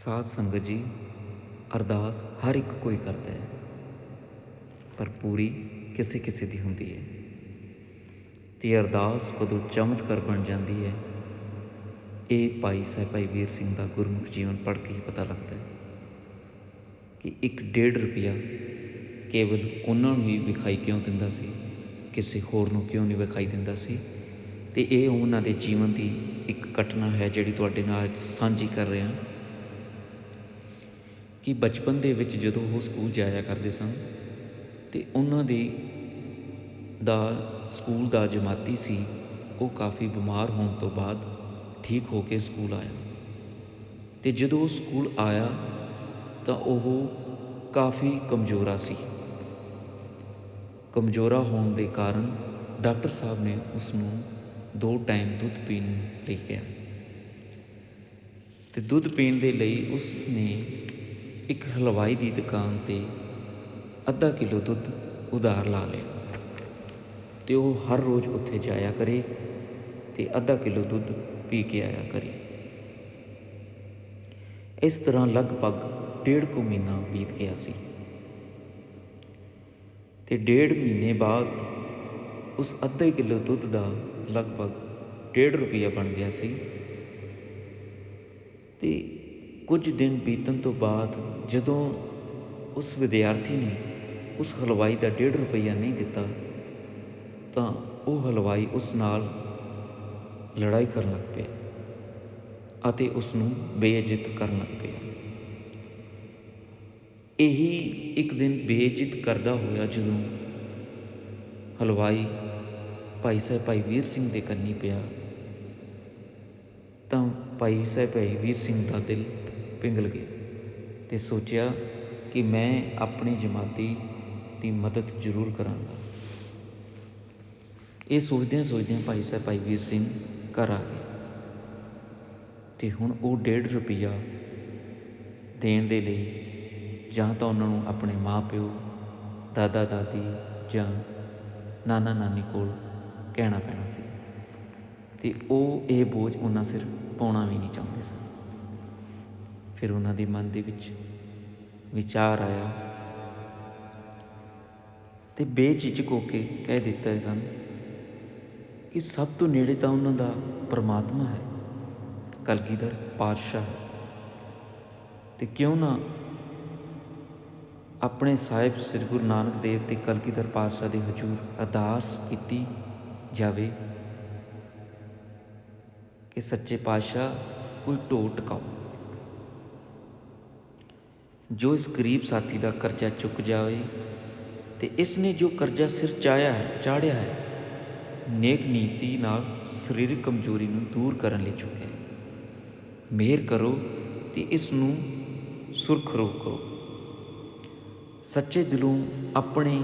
ਸਾਧ ਸੰਗਤ ਜੀ, ਅਰਦਾਸ ਹਰ ਇੱਕ ਕੋਈ ਕਰਦਾ ਹੈ, ਪਰ ਪੂਰੀ ਕਿਸੇ ਕਿਸੇ ਦੀ ਹੁੰਦੀ ਹੈ। ਤੇ ਅਰਦਾਸ ਕਦੋਂ ਚਮਤਕਾਰ ਬਣ ਜਾਂਦੀ ਹੈ, ਇਹ ਭਾਈ ਸਾਹਿਬ ਭਾਈ ਵੀਰ ਸਿੰਘ ਦਾ ਗੁਰਮੁਖ ਜੀਵਨ ਪੜ੍ਹ ਕੇ ਹੀ ਪਤਾ ਲੱਗਦਾ ਹੈ ਕਿ ਇੱਕ ਡੇਢ ਰੁਪਿਆ ਕੇਵਲ ਉਹਨਾਂ ਨੂੰ ਹੀ ਵਿਖਾਈ ਕਿਉਂ ਦਿੰਦਾ ਸੀ, ਕਿਸੇ ਹੋਰ ਨੂੰ ਕਿਉਂ ਨਹੀਂ ਵਿਖਾਈ ਦਿੰਦਾ ਸੀ, ਤੇ ਇਹ ਉਹਨਾਂ ਦੇ ਜੀਵਨ ਦੀ ਇੱਕ ਘਟਨਾ ਹੈ ਜਿਹੜੀ ਤੁਹਾਡੇ ਨਾਲ ਅੱਜ ਸਾਂਝੀ ਕਰ ਰਿਹਾ। ਕਿ ਬਚਪਨ ਦੇ ਵਿੱਚ ਜਦੋਂ ਉਹ ਸਕੂਲ ਜਾਇਆ ਕਰਦੇ ਸਨ ਤੇ ਉਹਨਾਂ ਦੀ ਦਾ ਸਕੂਲ ਦਾ ਜਮਾਤੀ ਸੀ, ਉਹ ਕਾਫੀ ਬਿਮਾਰ ਹੋਣ ਤੋਂ ਬਾਅਦ ਠੀਕ ਹੋ ਕੇ ਸਕੂਲ ਆਇਆ। ਤੇ ਜਦੋਂ ਉਹ ਸਕੂਲ ਆਇਆ ਤਾਂ ਉਹ ਕਾਫੀ ਕਮਜ਼ੋਰਾ ਸੀ। ਕਮਜ਼ੋਰਾ ਹੋਣ ਦੇ ਕਾਰਨ ਡਾਕਟਰ ਸਾਹਿਬ ਨੇ ਉਸ ਨੂੰ ਦੋ ਟਾਈਮ ਦੁੱਧ ਪੀਣ ਲਈ ਕਿਹਾ। ਤੇ ਦੁੱਧ ਪੀਣ ਦੇ ਲਈ ਉਸ ਨੇ ਇੱਕ ਹਲਵਾਈ ਦੀ ਦੁਕਾਨ ਤੇ ਅੱਧਾ ਕਿਲੋ ਦੁੱਧ ਉਧਾਰ ਲਾ ਲਿਆ ਤੇ ਉਹ ਹਰ ਰੋਜ਼ ਉੱਥੇ ਜਾਇਆ ਕਰੇ ਤੇ ਅੱਧਾ ਕਿਲੋ ਦੁੱਧ ਪੀ ਕੇ ਆਇਆ ਕਰੇ। ਇਸ ਤਰ੍ਹਾਂ ਲਗਭਗ ਡੇਢ ਕੁ ਮਹੀਨਾ ਬੀਤ ਗਿਆ ਸੀ। ਤੇ ਡੇਢ ਮਹੀਨੇ ਬਾਅਦ ਉਸ ਅੱਧੇ ਕਿਲੋ ਦੁੱਧ ਦਾ ਲਗਭਗ ਡੇਢ ਰੁਪਿਆ ਬਣ ਗਿਆ ਸੀ। ਤੇ ਕੁਝ ਦਿਨ ਬੀਤਣ ਤੋਂ ਬਾਅਦ ਜਦੋਂ ਉਸ ਵਿਦਿਆਰਥੀ ਨੇ ਉਸ ਹਲਵਾਈ ਦਾ ਡੇਢ ਰੁਪਈਆ ਨਹੀਂ ਦਿੱਤਾ, ਤਾਂ ਉਹ ਹਲਵਾਈ ਉਸ ਨਾਲ ਲੜਾਈ ਕਰਨ ਲੱਗ ਪਿਆ ਅਤੇ ਉਸ ਨੂੰ ਬੇਇੱਜ਼ਤ ਕਰਨ ਲੱਗ ਪਿਆ। ਇਹੀ ਇੱਕ ਦਿਨ ਬੇਇੱਜ਼ਤ ਕਰਦਾ ਹੋਇਆ ਜਦੋਂ ਹਲਵਾਈ ਭਾਈ ਸਾਹਿਬ ਭਾਈ ਵੀਰ ਸਿੰਘ ਦੇ ਕੰਨੀ ਪਿਆ, ਤਾਂ ਭਾਈ ਸਾਹਿਬ ਭਾਈ ਵੀਰ ਸਿੰਘ ਦਾ ਦਿਲ ਪਿੰਗਲ ਗਿਆ ਤੇ ਸੋਚਿਆ ਕਿ ਮੈਂ ਆਪਣੀ ਜਮਾਤੀ ਦੀ ਮਦਦ ਜ਼ਰੂਰ ਕਰਾਂਗਾ। ਇਹ ਸੋਚਦਿਆਂ ਸੋਚਦਿਆਂ ਭਾਈ ਸਾਹਿਬ ਭਾਈ ਵੀਰ ਸਿੰਘ ਘਰ ਆ ਗਏ ਤੇ ਹੁਣ ਉਹ ਡੇਢ ਰੁਪਈਆ ਦੇਣ ਦੇ ਲਈ ਜਾਂ ਤਾਂ ਉਹਨਾਂ ਨੂੰ ਆਪਣੇ ਮਾਪਿਓ ਦਾਦਾ ਦਾਦੀ ਜਾਂ ਨਾਨਾ ਨਾਨੀ ਕੋਲ ਕਹਿਣਾ ਪੈਣਾ ਸੀ। ਤੇ ਉਹ ਇਹ ਬੋਝ ਉਹਨਾਂ ਸਿਰ ਪਾਉਣਾ ਵੀ ਨਹੀਂ ਚਾਹੁੰਦੇ ਸਨ। ਫਿਰ ਉਹਨਾਂ ਦੇ ਮਨ ਦੇ ਵਿੱਚ ਵਿਚਾਰ ਆਇਆ ਤੇ ਬੇਝਿਜਕ ਹੋ ਕੇ ਕਹਿ ਦਿੱਤਾ ਸਨ ਕਿ ਸਭ ਤੋਂ ਨੇੜੇ ਤਾਂ ਉਹਨਾਂ ਦਾ ਪਰਮਾਤਮਾ ਹੈ, ਕਲਗੀਧਰ ਪਾਤਸ਼ਾਹ। ਤੇ ਕਿਉਂ ਨਾ ਆਪਣੇ ਸਾਹਿਬ ਸ੍ਰੀ ਗੁਰੂ ਨਾਨਕ ਦੇਵ ਤੇ ਕਲਗੀਧਰ ਪਾਤਸ਼ਾਹ ਦੇ ਹਜ਼ੂਰ ਅਰਦਾਸ ਕੀਤੀ ਜਾਵੇ ਕਿ ਸੱਚੇ ਪਾਤਸ਼ਾਹ ਕੋਈ ਢੋ ਟਕਾਓ। ਜੋ ਇਸ ਗਰੀਬ ਸਾਥੀ ਦਾ ਕਰਜ਼ਾ ਚੁੱਕ ਜਾਵੇ ਤੇ ਇਸ ਨੇ ਜੋ ਕਰਜ਼ਾ ਸਿਰ ਚਾਇਆ ਹੈ ਚਾੜਿਆ ਹੈ, ਨੇਕ ਨੀਤੀ ਨਾਲ ਸਰੀਰਕ ਕਮਜ਼ੋਰੀ ਨੂੰ ਦੂਰ ਕਰਨ ਲਈ ਚੁੱਕਿਆ ਹੈ। ਮਿਹਰ ਕਰੋ ਤੇ ਇਸ ਨੂੰ ਸੁਰਖਰੂ ਕਰੋ। ਸੱਚੇ ਦਿਲੋਂ ਆਪਣੇ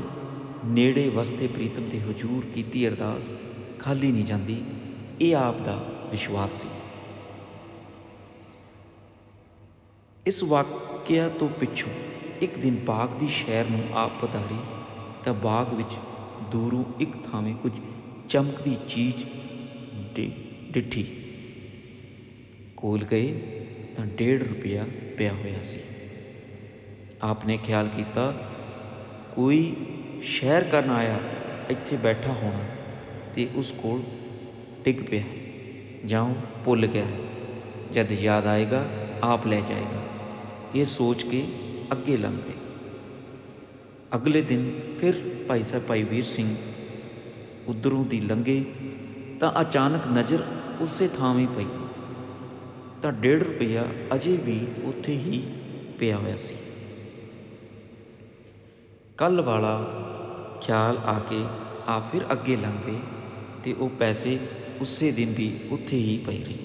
ਨੇੜੇ ਵਸਤੇ ਪ੍ਰੀਤਮ 'ਤੇ ਹਜ਼ੂਰ ਕੀਤੀ ਅਰਦਾਸ ਖਾਲੀ ਨਹੀਂ ਜਾਂਦੀ, ਇਹ ਆਪ ਦਾ ਵਿਸ਼ਵਾਸ ਸੀ। ਇਸ ਵਕਤ ਵਾਕਿਆ ਤੋਂ ਪਿੱਛੋਂ ਇੱਕ ਦਿਨ ਬਾਗ ਦੀ ਸ਼ਹਿਰ ਨੂੰ ਆਪ ਪਧਾਰੀ? ਤਾਂ ਬਾਗ ਵਿੱਚ ਦੂਰੋਂ ਇੱਕ ਥਾਵੇਂ ਕੁਝ ਚਮਕਦੀ ਚੀਜ਼ ਡਿ- ਡਿੱਠੀ। ਕੋਲ ਗਏ ਤਾਂ ਡੇਢ ਰੁਪਇਆ ਪਿਆ ਹੋਇਆ ਸੀ। ਆਪਨੇ ਖਿਆਲ ਕੀਤਾ, ਕੋਈ ਸ਼ਹਿਰ ਕਰਨ ਆਇਆ, ਇੱਥੇ ਬੈਠਾ ਹੋਣਾ ਤੇ ਉਸ ਕੋਲ ਡਿੱਗ ਪਿਆ ਜਾਂ ਭੁੱਲ ਗਿਆ, ਜਦ ਯਾਦ ਆਏਗਾ ਆਪ ਲੈ ਜਾਏਗਾ। ਇਹ ਸੋਚ ਕੇ ਅੱਗੇ ਲੰਘ ਗਏ। ਅਗਲੇ ਦਿਨ ਫਿਰ ਭਾਈ ਸਾਹਿਬ, ਭਾਈ ਵੀਰ ਸਿੰਘ ਉਧਰੋਂ ਦੀ ਲੰਘੇ ਤਾਂ ਅਚਾਨਕ ਨਜ਼ਰ ਉਸੇ ਥਾਂ 'ਤੇ ਪਈ। ਤਾਂ ਡੇਢ ਰੁਪਇਆ ਅਜੇ ਵੀ ਉੱਥੇ ਹੀ ਪਿਆ ਹੋਇਆ ਸੀ। ਕੱਲ ਵਾਲਾ ਖਿਆਲ ਆ ਕੇ ਆ ਫਿਰ ਅੱਗੇ ਲੰਘ ਗਏ ਤੇ ਉਹ ਪੈਸੇ ਉਸੇ ਦਿਨ ਵੀ ਉੱਥੇ ਹੀ ਪਏ ਰਹੇ।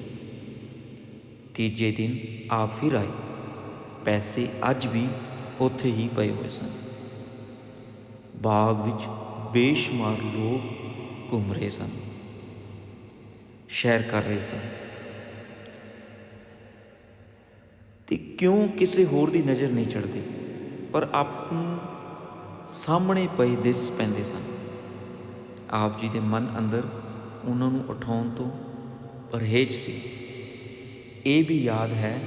ਤੀਜੇ ਦਿਨ ਆ ਫਿਰ ਆਏ। ਪੈਸੇ ਅੱਜ ਵੀ ਉੱਥੇ ਹੀ ਪਏ ਹੋਏ ਸਨ। ਬਾਗ ਵਿੱਚ ਬੇਸ਼ੁਮਾਰ ਲੋਕ ਘੁੰਮ ਰਹੇ ਸਨ, ਸ਼ੈਰ ਕਰ ਰਹੇ ਸਨ। ਤੇ ਕਿਉਂ ਕਿਸੇ ਹੋਰ ਦੀ ਨਜ਼ਰ ਨਹੀਂ ਚੜਦੀ ਪਰ ਆਪ ਨੂੰ ਸਾਹਮਣੇ ਪਏ ਦਿਸ ਪੈਂਦੇ ਸਨ। ਆਪ ਜੀ ਦੇ ਮਨ ਅੰਦਰ ਉਹਨਾਂ ਨੂੰ ਉਠਾਉਣ ਤੋਂ ਪਰਹੇਜ਼ ਸੀ। ਇਹ ਵੀ ਯਾਦ ਹੈ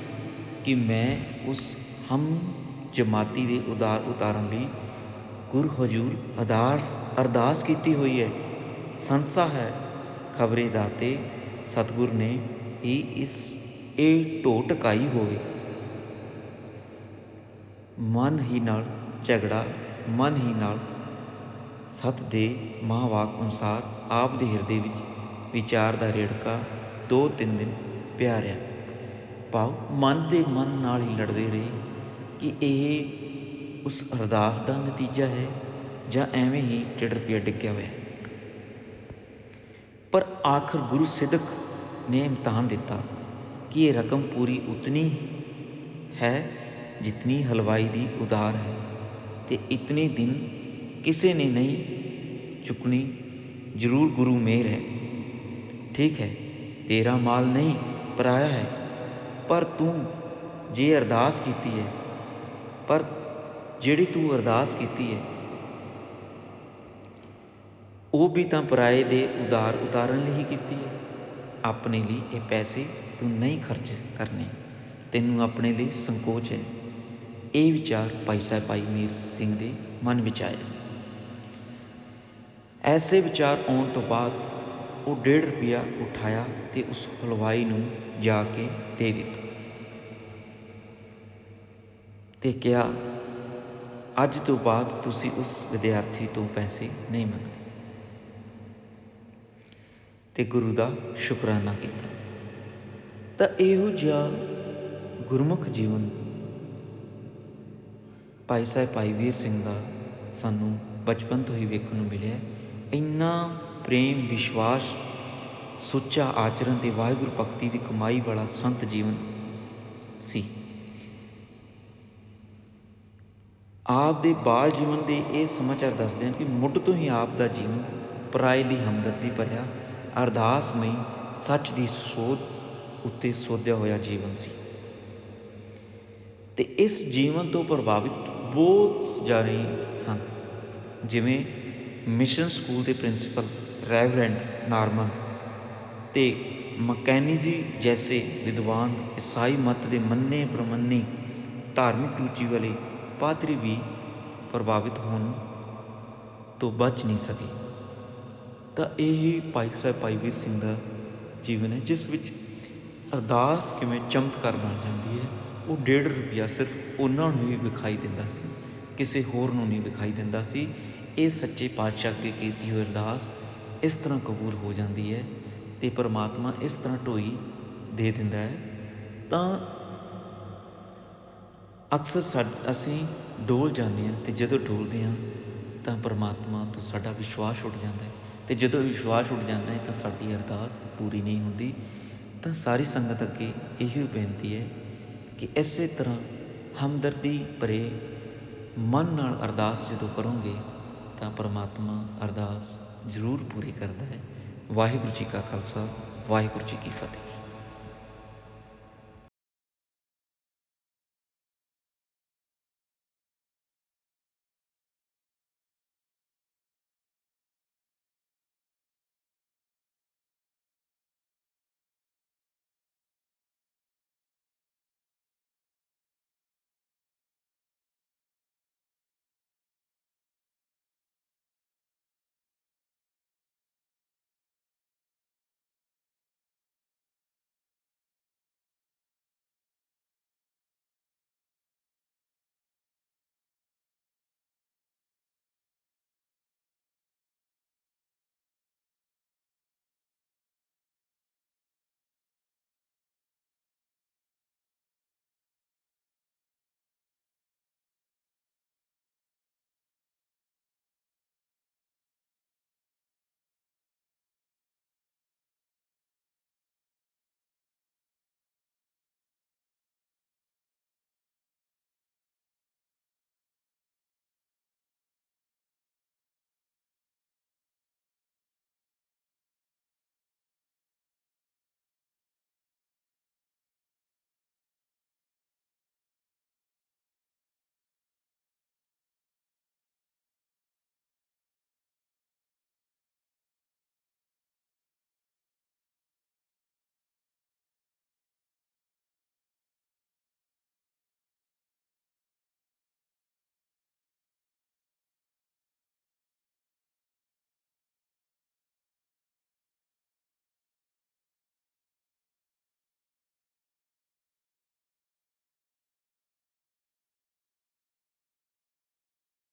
ਕਿ ਮੈਂ ਉਸ ਹਮ ਜਮਾਤੀ ਦੇ ਉਦਾਰ ਉਤਾਰਨ ਲਈ ਗੁਰ ਹਜੂਰ ਅਰਦਾਸ ਅਰਦਾਸ ਕੀਤੀ ਹੋਈ ਹੈ। ਸੰਸਾ ਹੈ, ਖਬਰੇ ਦਾਤੇ, ਸਤਿਗੁਰ ਨੇ ਹੀ ਇਸ, ਇਹ ਢੋ ਟਕਾਈ ਹੋਵੇ। ਮਨ ਹੀ ਨਾਲ ਝਗੜਾ, ਮਨ ਹੀ ਨਾਲ ਸਤ ਦੇ ਮਹਾਵਾਕ ਅਨੁਸਾਰ ਆਪ ਦੇ ਹਿਰਦੇ ਵਿੱਚ ਵਿਚਾਰ ਦਾ ਰੇੜਕਾ ਦੋ ਤਿੰਨ ਦਿਨ ਪਿਆ ਰਿਹਾ। ਭਾਵ ਮਨ ਦੇ ਮਨ ਨਾਲ ਹੀ ਲੜਦੇ ਰਹੇ ਕਿ ਇਹ ਉਸ ਅਰਦਾਸ ਦਾ ਨਤੀਜਾ ਹੈ ਜਾਂ ਐਵੇਂ ਹੀ ਡੇਢ ਰੁਪਇਆ ਡਿੱਗਿਆ ਹੋਇਆ। ਪਰ ਆਖਰ ਗੁਰੂ ਸਿੱਧਕ ਨੇ ਇਮਤਿਹਾਨ ਦਿੱਤਾ ਕਿ ਇਹ ਰਕਮ ਪੂਰੀ ਉਤਨੀ ਹੈ ਜਿਤਨੀ ਹਲਵਾਈ ਦੀ ਉਧਾਰ ਹੈ ਤੇ ਇਤਨੇ ਦਿਨ ਕਿਸੇ ਨੇ ਨਹੀਂ ਚੁੱਕਣੀ, ਜ਼ਰੂਰ ਗੁਰੂ ਮੇਰ ਹੈ। ਠੀਕ ਹੈ, ਤੇਰਾ ਮਾਲ ਨਹੀਂ ਪਰਾਇਆ ਹੈ। ਪਰ ਤੂੰ ਜੇ ਅਰਦਾਸ ਕੀਤੀ ਹੈ ਪਰ ਜਿਹੜੀ ਤੂੰ ਅਰਦਾਸ ਕੀਤੀ ਹੈ ਉਹ ਵੀ ਤਾਂ ਪਰਾਏ ਦੇ ਉਧਾਰ ਉਤਾਰਨ ਲਈ ਹੀ ਕੀਤੀ ਹੈ ਆਪਣੇ ਲਈ ਇਹ ਪੈਸੇ ਤੂੰ ਨਹੀਂ ਖਰਚ ਕਰਨੇ, ਤੈਨੂੰ ਆਪਣੇ ਲਈ ਸੰਕੋਚ ਹੈ ਇਹ ਵਿਚਾਰ ਭਾਈ ਸਾਹਿਬ ਭਾਈ ਮੀਰ ਸਿੰਘ ਦੇ ਮਨ ਵਿੱਚ ਆਇਆ। ਐਸੇ ਵਿਚਾਰ ਆਉਣ ਤੋਂ ਬਾਅਦ ਉਹ 1.5 ਰੁਪਿਆ ਉਠਾਇਆ ਤੇ ਉਸ ਹਲਵਾਈ ਨੂੰ ਜਾ ਕੇ ਦੇ ਦਿੱਤਾ ਤੇ ਕਿਹਾ, ਅੱਜ ਤੋਂ ਬਾਅਦ ਤੁਸੀਂ ਉਸ ਵਿਦਿਆਰਥੀ ਤੋਂ ਪੈਸੇ ਨਹੀਂ ਮੰਗਣੇ। ਤੇ ਗੁਰੂ ਦਾ ਸ਼ੁਕਰਾਨਾ ਕੀਤਾ। ਤਾਂ ਇਹੋ ਜਿਹਾ ਗੁਰਮੁਖ ਜੀਵਨ ਭਾਈ ਸਾਹਿਬ ਭਾਈ ਵੀਰ ਸਿੰਘ ਦਾ ਸਾਨੂੰ ਬਚਪਨ ਤੋਂ ਹੀ ਵੇਖਣ ਨੂੰ ਮਿਲਿਆ। ਇੰਨਾ ਪ੍ਰੇਮ, ਵਿਸ਼ਵਾਸ, ਸੁੱਚਾ ਆਚਰਣ ਤੇ ਵਾਹਿਗੁਰੂ ਭਗਤੀ ਦੀ ਕਮਾਈ ਵਾਲਾ ਸੰਤ ਜੀਵਨ ਸੀ। ਆਪ ਦੇ ਬਾਲ ਜੀਵਨ ਦੇ ਇਹ ਸਮਾਚਾਰ ਦੱਸਦੇ ਹਨ ਕਿ ਮੁੱਢ ਤੋਂ ਹੀ ਆਪ ਦਾ ਜੀਵਨ ਪਰਾਏ ਲਈ ਹਮਦਰਦੀ ਭਰਿਆ, ਅਰਦਾਸਮਈ, ਸੱਚ ਦੀ ਸੋਧ ਉੱਤੇ ਸੋਧਿਆ ਹੋਇਆ ਜੀਵਨ ਸੀ। ਤੇ ਇਸ ਜੀਵਨ ਤੋਂ ਪ੍ਰਭਾਵਿਤ ਬਹੁਤ ਜਾਰੇ ਸਨ ਜਿਵੇਂ ਮਿਸ਼ਨ ਸਕੂਲ ਦੇ ਪ੍ਰਿੰਸੀਪਲ ਰੈਵਰੈਂਡ ਨਾਰਮਨ ਤੇ ਮਕੈਨੀਜੀ ਜੈਸੇ ਵਿਦਵਾਨ ਈਸਾਈ ਮਤ ਦੇ ਮੰਨੇ ਪ੍ਰਮੰਨੇ ਧਾਰਮਿਕ ਰੁਚੀ ਵਾਲੇ ਪਾਦਰੀ ਵੀ ਪ੍ਰਭਾਵਿਤ ਹੋਣ ਤੋਂ ਬਚ ਨਹੀਂ ਸਕੇ। ਤਾਂ ਇਹ ਹੀ ਭਾਈ ਸਾਹਿਬ ਭਾਈ ਵੀਰ ਸਿੰਘ ਦਾ ਜੀਵਨ ਹੈ, ਜਿਸ ਵਿੱਚ ਅਰਦਾਸ ਕਿਵੇਂ ਚਮਤਕਾਰ ਬਣ ਜਾਂਦੀ ਹੈ, ਉਹ 1.5 ਰੁਪਿਆ ਸਿਰਫ ਉਹਨਾਂ ਨੂੰ ਹੀ ਵਿਖਾਈ ਦਿੰਦਾ ਸੀ, ਕਿਸੇ ਹੋਰ ਨੂੰ ਨਹੀਂ ਵਿਖਾਈ ਦਿੰਦਾ ਸੀ। ਇਹ ਸੱਚੇ ਪਾਤਸ਼ਾਹ ਅੱਗੇ ਕੀਤੀ ਹੋਈ ਅਰਦਾਸ ਇਸ ਤਰ੍ਹਾਂ ਕਬੂਲ ਹੋ ਜਾਂਦੀ ਹੈ ਤੇ ਪਰਮਾਤਮਾ ਇਸ ਤਰ੍ਹਾਂ ਢੋਈ ਦੇ ਦਿੰਦਾ ਹੈ। ਤਾਂ ਅਕਸਰ ਸਾਡ ਅਸੀਂ ਡੋਲ ਜਾਂਦੇ ਹਾਂ ਤੇ ਜਦੋਂ ਡੋਲਦੇ ਹਾਂ ਤਾਂ ਪਰਮਾਤਮਾ ਤੋਂ ਸਾਡਾ ਵਿਸ਼ਵਾਸ ਉੱਠ ਜਾਂਦਾ ਹੈ ਤੇ ਜਦੋਂ ਵਿਸ਼ਵਾਸ ਉੱਠ ਜਾਂਦਾ ਹੈ ਤਾਂ ਸਾਡੀ ਅਰਦਾਸ ਪੂਰੀ ਨਹੀਂ ਹੁੰਦੀ। ਤਾਂ ਸਾਰੀ ਸੰਗਤ ਅੱਗੇ ਇਹੀ ਬੇਨਤੀ ਹੈ ਕਿ ਇਸੇ ਤਰ੍ਹਾਂ ਹਮਦਰਦੀ ਭਰੇ ਮਨ ਨਾਲ ਅਰਦਾਸ ਜਦੋਂ ਕਰੋਗੇ ਤਾਂ ਪਰਮਾਤਮਾ ਅਰਦਾਸ ਜ਼ਰੂਰ ਪੂਰੀ ਕਰਦਾ ਹੈ। ਵਾਹਿਗੁਰੂ ਜੀ ਕਾ ਖਾਲਸਾ ਵਾਹਿਗੁਰੂ ਜੀ ਕੀ ਫਤਿਹ।